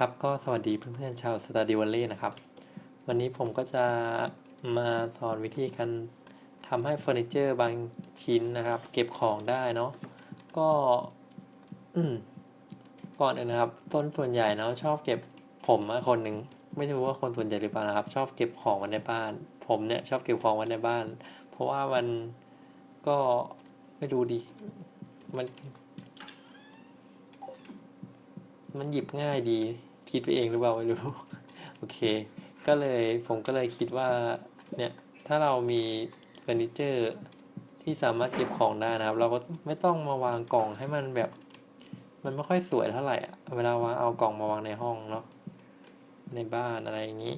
ครับก็สวัสดีเพื่อนๆชาวสตาร์ดิวัลเล่นะครับ วันนี้ผมก็จะมาสอนวิธีการทำให้เฟอร์นิเจอร์บางชิ้นนะครับ เก็บของได้เนาะก็ก่อนอื่นนะครับ ต้นส่วนใหญ่เนาะชอบเก็บผมอะคนหนึ่งไม่รู้ว่าคนส่วนใหญ่หรือเปล่านะครับ ชอบเก็บของไว้ในบ้าน ผมเนี่ยชอบเก็บของไว้ในบ้าน เพราะว่ามันก็ไม่ดูดีมันมันหยิบง่ายดี คิดไปเองหรือเปล่าไม่รู้ โอเค ก็เลยผมก็เลยคิดว่า เนี่ย ถ้าเรามีเฟอร์นิเจอร์ที่สามารถเก็บของได้นะครับ เราก็ไม่ต้องมาวางกล่องให้มันแบบ มันไม่ค่อยสวยเท่าไหร่อะเวลาวางเอากล่องมาวางในห้องเนาะ ในบ้านอะไรอย่างนี้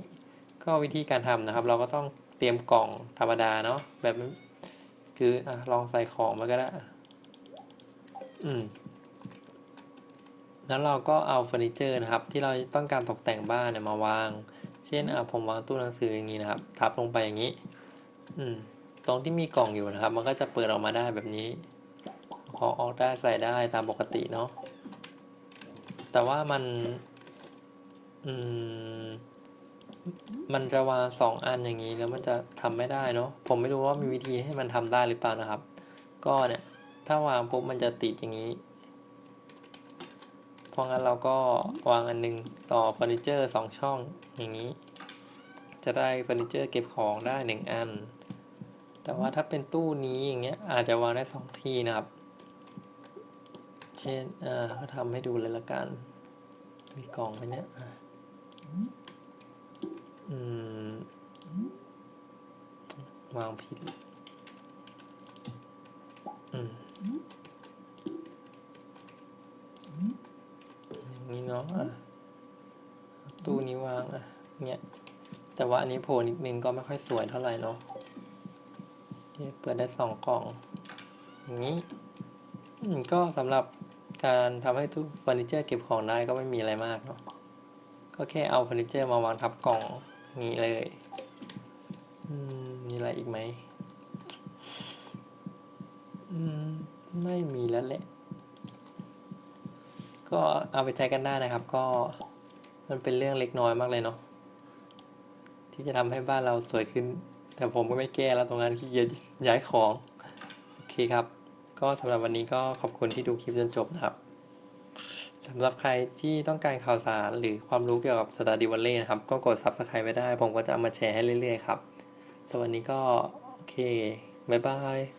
ก็วิธีการทำนะครับ เราก็ต้องเตรียมกล่องธรรมดาเนาะแบบคืออะลองใส่ของมาก็ได้ อืม แล้วเราก็เอาเฟอร์นิเจอร์นะครับ ที่เราต้องการตกแต่งบ้านเนี่ยมาวาง เช่นอะผมวางตู้หนังสืออย่างนี้นะครับ ทับลงไปอย่างนี้ อืม ตรงที่มีกล่องอยู่นะครับ มันก็จะเปิดออกมาได้แบบนี้ขอออกได้ใส่ได้ตามปกติเนาะ แต่ว่ามัน อืม มันจะวางสองอันอย่างนี้แล้วมันจะทำไม่ได้เนาะ ผมไม่รู้ว่ามีวิธีให้มันทำได้หรือเปล่านะครับ ก็เนี่ย ถ้าวางปุ๊บมันจะติดอย่างนี้ ราะงั้นเราก็วางอันหนึงต่อเฟอร์นิเจอร์สองช่องอย่างนี้ จะได้เฟอร์นิเจอร์เก็บของได้หนึ่งอัน แต่ว่าถ้าเป็นตู้นี้อย่างเงี้ยอาจจะวางได้สองที่นะครับ เช่นอ่าก็ทำให้ดูเลยละกัน มีกล่องไหมเนี่ยอะอืมวางผิด อืม อย่าง นาะตู้นี้วางอะเนี่ยแต่ว่าอันนี้โผล่นิดนึงก็ไม่ค่อยสวยเท่าไหร่เนาะโอเปิดได้สองกล่องอย่างนี้ก็สำหรับการทำให้ตู้เฟอร์นิเจอร์เก็บของได้ก็ไม่มีอะไรมากเนาะก็แค่เอาเฟอร์นิเจอร์มาวางทับกล่องนี้เลยมมีอะไรอีกไหมอืมไม่มีแล้วแหละ ก็เอาไปใช้กันได้นะครับ ก็มันเป็นเรื่องเล็กน้อยมากเลยเนาะที่จะทำให้บ้านเราสวยขึ้น แต่ผมก็ไม่แก้แล้วตรงนั้นขี้เกียจย้ายของ โอเคครับ ก็สำหรับวันนี้ก็ขอบคุณที่ดูคลิปจนจบนะครับสำหรับใครที่ต้องการข่าวสารหรือความรู้เกี่ยวกับสตาร์ดิวัลเล่นะครับ ก็กด subscribe ไว้ได้ ผมก็จะเอามาแชร์ให้เรื่อยๆครับสำหรับวันนี้ก็ โอเค บ๊ายบาย